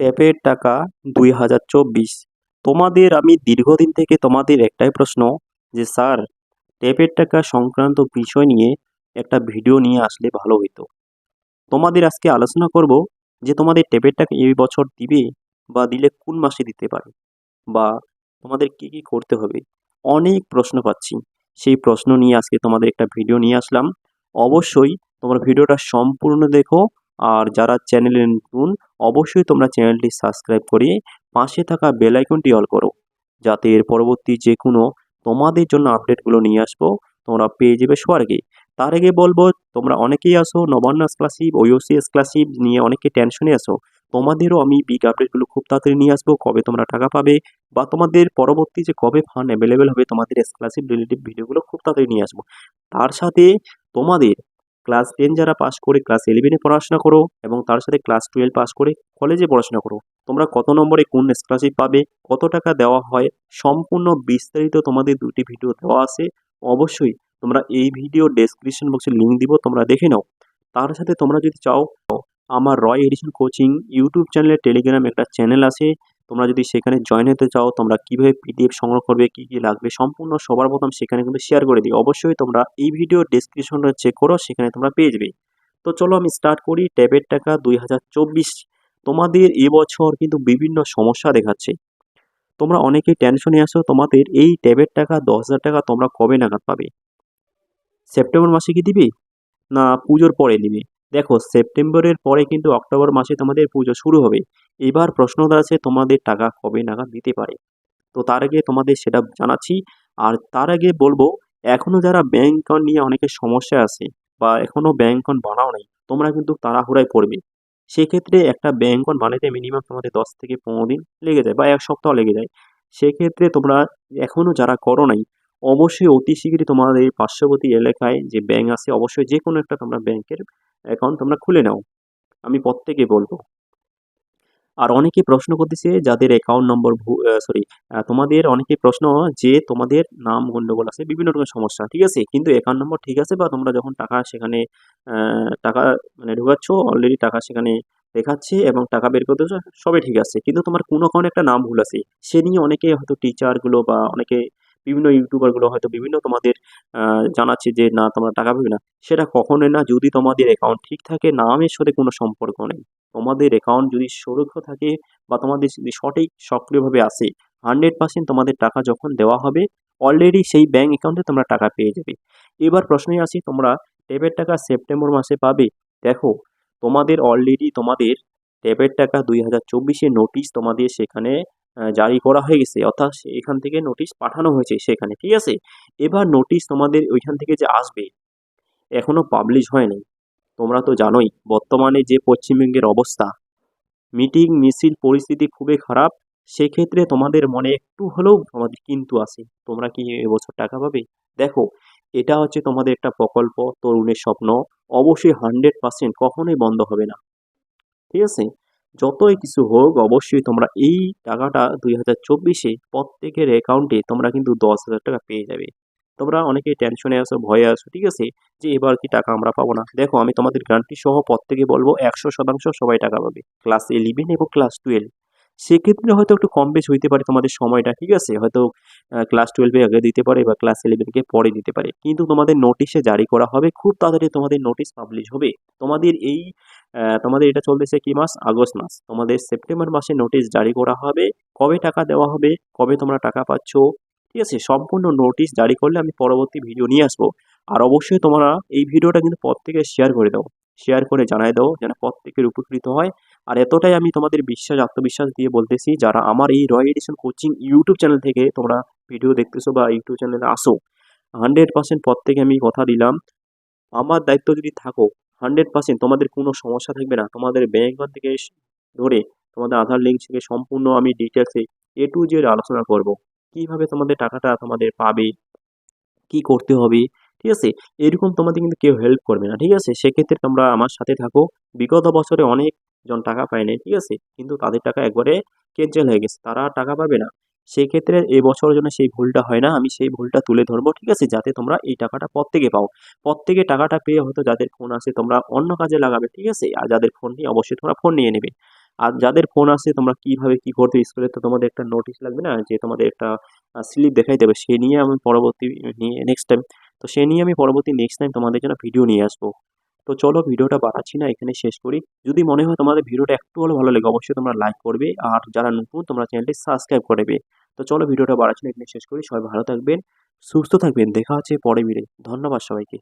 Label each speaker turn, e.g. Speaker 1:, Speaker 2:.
Speaker 1: ট্যাপের টাকা দুই হাজার চব্বিশ। তোমাদের আমি দীর্ঘদিন থেকে তোমাদের একটাই প্রশ্ন যে, স্যার, ট্যাপের টাকা সংক্রান্ত বিষয় নিয়ে একটা ভিডিও নিয়ে আসলে ভালো হতো তোমাদের আজকে আলোচনা করব যে, তোমাদের ট্যাপের টাকা এই বছর দিবে বা দিলে কোন মাসে দিতে পারে বা তোমাদের কি কি করতে হবে? অনেক প্রশ্ন পাচ্ছি। সেই প্রশ্ন নিয়ে আজকে তোমাদের একটা ভিডিও নিয়ে আসলাম। অবশ্যই তোমরা ভিডিওটা সম্পূর্ণ দেখো আর যারা চ্যানেলে নতুন অবশ্যই তোমরা চ্যানেলটি সাবস্ক্রাইব করে পাশে থাকা বেল আইকনটি অল করো, যাতে এর পরবর্তী যে কোনো তোমাদের জন্য আপডেটগুলো নিয়ে আসব, তোমরা পেয়ে যাবে সবার আগে। তার আগে বলব, তোমরা অনেকেই আসো নবান্ন স্কলারশিপ ওইওসি স্কলারশিপ নিয়ে অনেকে টেনশনে আসো তোমাদেরও আমি বিগ আপডেটগুলো খুব তাড়াতাড়ি নিয়ে আসব, কবে তোমরা টাকা পাবে, বা তোমাদের পরবর্তী যে কবে ফান্ড অ্যাভেলেবেল হবে, তোমাদের স্কলারশিপ রিলেটিভ ভিডিওগুলো খুব তাড়াতাড়ি নিয়ে আসব। তার সাথে তোমাদের ক্লাস টেন যারা পাস করে ক্লাস ইলেভেনে পড়াশোনা করো এবং তার সাথে ক্লাস টুয়েলভ পাস করে কলেজে পড়াশোনা করো, তোমরা কত নম্বরে কোন স্কলারশিপ পাবে, কত টাকা দেওয়া হয়, সম্পূর্ণ বিস্তারিত তোমাদের দুটি ভিডিও দেওয়া আছে, অবশ্যই তোমরা এই ভিডিও ডেসক্রিপশন বক্সে লিঙ্ক দিব, তোমরা দেখে নাও। তার সাথে তোমরা যদি চাও, আমার রয় এডিশন কোচিং ইউটিউব চ্যানেলে টেলিগ্রাম একটা চ্যানেল আছে তোমরা যদি সেখানে জয়েন হতে চাও, তোমরা কীভাবে পিডিএফ সংগ্রহ করবে, কী কী লাগবে, সম্পূর্ণ সবার প্রথম সেখানে কিন্তু শেয়ার করে দিই অবশ্যই তোমরা এই ভিডিও ডেসক্রিপশনটা চেক করো, সেখানে তোমরা পেয়ে যাবে। তো চলো আমি স্টার্ট করি ট্যাবের টাকা দুই হাজার চব্বিশ। তোমাদের এবছর কিন্তু বিভিন্ন সমস্যা দেখাচ্ছে। তোমরা অনেকেই টেনশনে আসো তোমাদের এই ট্যাবের টাকা দশ টাকা তোমরা কবে নাগাদ পাবে? সেপ্টেম্বর মাসে কি দিবে? না পুজোর পরে নিবে? দেখো, সেপ্টেম্বরের পরে কিন্তু অক্টোবর মাসে তোমাদের পুজো শুরু হবে। এবার প্রশ্ন দাঁড়াচ্ছে তোমাদের টাকা কবে নাগাদ দিতে পারে? তো তার আগে তোমাদের সেটা জানাচ্ছি। আর তার আগে বলব এখনও যারা ব্যাংক অ্যাকাউন্ট নিয়ে অনেকের সমস্যা আছে বা এখনও ব্যাংক অ্যাকাউন্ট বানাও নাই, তোমরা কিন্তু তাড়াহুড়ায় পড়বে। সেক্ষেত্রে একটা ব্যাংক অ্যাকাউন্ট বানাতে মিনিমাম তোমাদের দশ থেকে পনেরো দিন লেগে যায় বা এক সপ্তাহ লেগে যায়। সেক্ষেত্রে তোমরা এখনও যারা করো নাই, অবশ্যই অতি শীঘ্রই তোমাদের পার্শ্ববর্তী এলাকায় যে ব্যাংক আছে, অবশ্যই যে কোনো একটা তোমরা ব্যাংকের অ্যাকাউন্ট তোমরা খুলে নাও। আমি প্রত্যেকে বলব। আর অনেকে প্রশ্ন করতেছে যাদের অ্যাকাউন্ট নম্বর সরি তোমাদের অনেকে প্রশ্ন যে তোমাদের নাম গণ্ডগোল আছে, বিভিন্ন রকমের সমস্যা, ঠিক আছে? কিন্তু অ্যাকাউন্ট নম্বর ঠিক আছে বা তোমরা যখন টাকা সেখানে টাকা মানে ঢুকাচ্ছ অলরেডি টাকা সেখানে দেখাচ্ছে এবং টাকা বের করতেছো সবই ঠিক আছে। কিন্তু তোমার কোনো কোনো একটা নাম ভুল আছে। সে নিয়ে অনেকে হয়তো টিচারগুলো বা অনেকে বিভিন্ন ইউটিউবারগুলো হয়তো বিভিন্ন তোমাদের জানাচ্ছে যে না, তোমরা টাকা পাবে না। সেটা কখনোই না, যদি তোমাদের অ্যাকাউন্ট ঠিক থাকে, নামের সাথে কোনো সম্পর্ক নেই। তোমাদের অ্যাকাউন্ট যদি সুরক্ষা থাকে বা তোমাদের যদি সঠিক সক্রিয়ভাবে আসে হান্ড্রেড পার্সেন্ট তোমাদের টাকা যখন দেওয়া হবে অলরেডি সেই ব্যাঙ্ক অ্যাকাউন্টে তোমরা টাকা পেয়ে যাবে। এবার প্রশ্নে আসি, তোমরা ট্যাবের টাকা সেপ্টেম্বর মাসে পাবে? দেখো, তোমাদের অলরেডি তোমাদের ট্যাবের টাকা দুই হাজার চব্বিশে নোটিশ তোমাদের সেখানে জারি করা হয়ে গেছে। অর্থাৎ এখান থেকে নোটিশ পাঠানো হয়েছে সেখানে, ঠিক আছে? এবার নোটিশ তোমাদের ওইখান থেকে যে আসবে, এখনও পাবলিশ হয়নি তোমরা তো জানোই, বর্তমানে যে পশ্চিমবঙ্গের অবস্থা মিটিং মিছিল, পরিস্থিতি খুবই খারাপ। সেক্ষেত্রে তোমাদের মনে একটু হলেও আমাদের কিন্তু আছে। তোমরা কি এবছর টাকা পাবে? দেখো, এটা হচ্ছে তোমাদের একটা প্রকল্প, তরুণের স্বপ্ন। অবশ্যই হান্ড্রেড পার্সেন্ট কখনোই বন্ধ হবে না। ঠিক আছে? যতই কিছু হোক, অবশ্যই তোমরা এই টাকাটা দুই হাজার চব্বিশে প্রত্যেকের অ্যাকাউন্টে তোমরা কিন্তু দশ হাজার টাকা পেয়ে যাবে। তোমরা অনেকেই টেনশনে আসো ভয়ে আসো ঠিক আছে? যে এবার কি টাকা আমরা পাবো না? দেখো, আমি তোমাদের গ্যারান্টি সহ প্রত্যেকে বলব, একশো শতাংশ সবাই টাকা পাবে। ক্লাস ইলেভেন এবং ক্লাস টুয়েলভ সেক্ষেত্রে হয়তো একটু কম বেশ হইতে পারে তোমাদের সময়টা, ঠিক আছে? হয়তো ক্লাস টুয়েলভে আগে দিতে পারে বা ক্লাস ইলেভেনকে পরে দিতে পারে। কিন্তু তোমাদের নোটিশে জারি করা হবে, খুব তাড়াতাড়ি তোমাদের নোটিশ পাবলিশ হবে। তোমাদের এই তোমাদের এটা চলতেছে কি মাস? আগস্ট মাস। তোমাদের সেপ্টেম্বর মাসে নোটিশ জারি করা হবে। কবে টাকা দেওয়া হবে? কবে তোমরা টাকা পাচ্ছ? ঠিক আছে? সম্পূর্ণ নোটিশ জারি করলে আমি পরবর্তী ভিডিও নিয়ে আসব। আর অবশ্যই তোমরা এই ভিডিওটা কিন্তু প্রত্যেকে শেয়ার করে দাও। শেয়ার করে জানাই দাও যেন প্রত্যেকের উপকৃত হয়। আর এতটাই আমি তোমাদের বিশ্বাস, আত্মবিশ্বাস দিয়ে বলতেছি, যারা আমার এই Roy edition coaching YouTube channel থেকে তোমরা ভিডিও দেখতেছো বা ইউটিউব চ্যানেলে আসো হান্ড্রেড পার্সেন্ট প্রত্যেকে আমি কথা দিলাম। আমার দায়িত্ব যদি থাকো হান্ড্রেড পার্সেন্ট তোমাদের কোনো সমস্যা থাকবে না। তোমাদের ব্যাঙ্ক থেকে ধরে তোমাদের আধার লিঙ্ক থেকে সম্পূর্ণ আমি ডিটেলসে এ টু জেড আলোচনা করব। কীভাবে তোমাদের টাকাটা তোমাদের পাবে? কি করতে হবে? ঠিক আছে? এরকম তোমাদের কিন্তু কেউ হেল্প করবে না, ঠিক আছে? সেক্ষেত্রে তোমরা আমার সাথে থাকো। বিগত বছরে অনেকজন টাকা পায়নি, ঠিক আছে? কিন্তু তাদের টাকা একবারে ক্যান্সেল হয়ে গেছে। তারা টাকা পাবে না। সেই ক্ষেত্রে এবছর জন্য সেই ভুলটা হয় না। আমি সেই ভুলটা তুলে ধরবো, ঠিক আছে? যাতে তোমরা এই টাকাটা প্রত্যেকে পাও। প্রত্যেকে টাকাটা পেয়ে হয়তো যাদের ফোন আছে তোমরা অন্য কাজে লাগাবে, ঠিক আছে? আর যাদের ফোন নেই, অবশ্যই তোমরা ফোন নিয়ে নেবে। আর যাদের ফোন আছে, তোমরা কীভাবে কী করতে স্কুলে তো তোমাদের একটা নোটিশ লাগবে না? যে তোমাদের একটা স্লিপ দেখাই দেবে। সে নিয়ে আমি পরবর্তী নিয়ে নেক্সট টাইম তো সে নিয়ে আমি পরবর্তী নেক্সট টাইম তোমাদের জন্য ভিডিও নিয়ে আসব। তো চলো ভিডিওটা বাড়াচ্ছি না এখানে শেষ করি। যদি মনে হয় তোমাদের ভিডিওটা একটু হলেও ভালো লাগে, অবশ্যই তোমরা লাইক করবে। আর যারা নতুন, তোমরা চ্যানেলটি সাবস্ক্রাইব করবে তো চলো ভিডিওটা বাড়াচ্ছি না এখানে শেষ করি। সবাই ভালো থাকবেন, সুস্থ থাকবেন। দেখা আছে পরে ভিড়ে ধন্যবাদ সবাইকে।